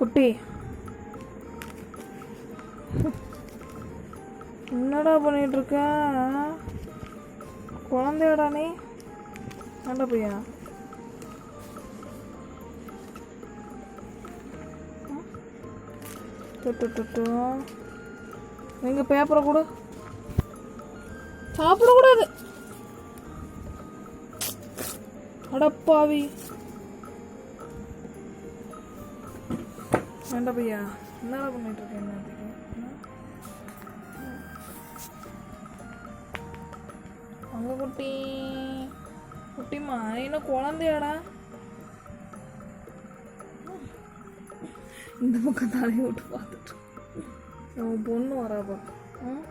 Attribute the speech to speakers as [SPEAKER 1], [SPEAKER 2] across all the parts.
[SPEAKER 1] குட்டி. என்னடா பண்ணிட்டு இருக்க குழந்தையடா நீ. ஏன்டா பையா தொட்டு எங்க பேப்பரை கூட. சாப்பிடக்கூடாது. அடப்பாவி. வேண்டாம் பையா. என்னடா பண்ணிட்டு இருக்கேன் என்னத்துக்கு? குட்டி. குட்டிமா என்ன குழந்தையாடா? இந்த பக்கம் தலையை விட்டு பார்த்துட்டு உன் பொண்ணு வராப்பா ம்?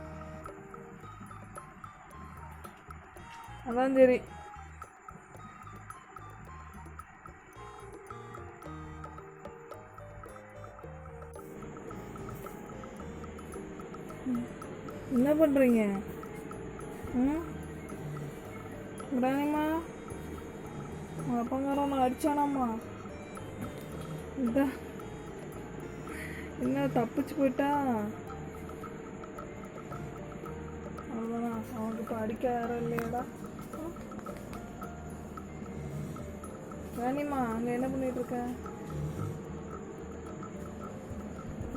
[SPEAKER 1] அதான் சரி. என்ன பண்ணுறீங்க ம்? கிராணிம்மா உங்கள் அப்பங்கார ஒன்று அடித்தானாம்மா இந்த. என்ன தப்பிச்சு போயிட்டா? அவ்வளோதான் அவனுக்கு இப்போ அடிக்க யாரும் இல்லையாடா. ம்? ராணிம்மா அங்கே என்ன பண்ணிட்டு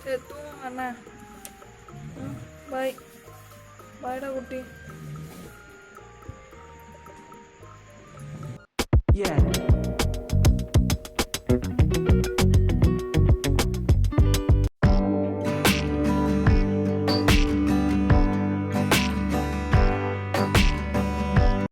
[SPEAKER 1] சரி தூங்குங்க அண்ணா ம் பாய் பாய்டா குட்டி
[SPEAKER 2] Yeah.